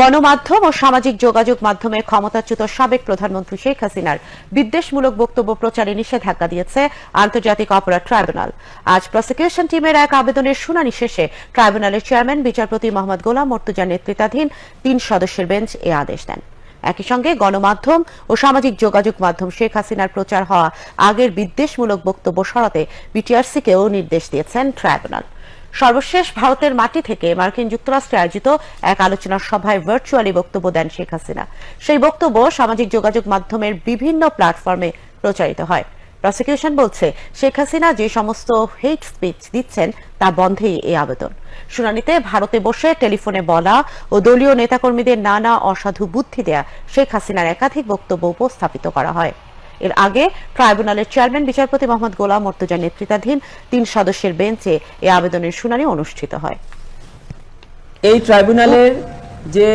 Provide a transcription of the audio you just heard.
গণমাধ্যম ও সামাজিক যোগাযোগ মাধ্যমে ক্ষমতাচ্যুত সাবেক প্রধানমন্ত্রী শেখ হাসিনার বিদ্বেষমূলক বক্তব্য প্রচারে নিষেধাজ্ঞা দিয়েছে আন্তর্জাতিক অপরাধ ট্রাইব্যুনাল। আজ প্রসিকিউশন টিমের এক আবেদনের শুনানি শেষে ট্রাইব্যুনালের চেয়ারম্যান, বিচারপতি মোহাম্মদ গোলাম মর্তুজার নেতৃত্বাধীন তিন সদস্যের বেঞ্চ এ আদেশ দেন। একই সঙ্গে গণমাধ্যম ও সামাজিক যোগাযোগ মাধ্যম শেখ হাসিনার প্রচার হওয়া আগের বিদ্বেষমূলক বক্তব্য সরাতে বিটিআরসিকেও নির্দেশ দিয়েছেন ট্রাইব্যুনাল। সর্বশেষ ভারতের মাটি থেকে মার্কিন যুক্তরাষ্ট্রে আয়োজিত এক আলোচনা সভায় ভার্চুয়ালি বক্তব্য দেন শেখ হাসিনা। সেই বক্তব্য সামাজিক যোগাযোগ মাধ্যমের বিভিন্ন প্ল্যাটফর্মে প্রচারিত হয়। প্রসিকিউশন বলছে, শেখ হাসিনা যে সমস্ত হেট স্পিচ দিচ্ছেন, তা বন্ধেই এই আবেদন। শুনানিতে ভারতে বসে টেলিফোনে বলা ও দলীয় নেতাকর্মীদের নানা অসাধু বুদ্ধি দেয়া শেখ হাসিনার একাধিক বক্তব্য উপস্থাপিত করা হয়। এর আগে ট্রাইব্যুনালের চেয়ারম্যান, বিচারপতি মোহাম্মদ গোলাম মর্তুজা নেতৃত্বাধীন তিন সদস্যের বেঞ্চে এই আবেদনের শুনানি অনুষ্ঠিত হয়। এই ট্রাইব্যুনালের যে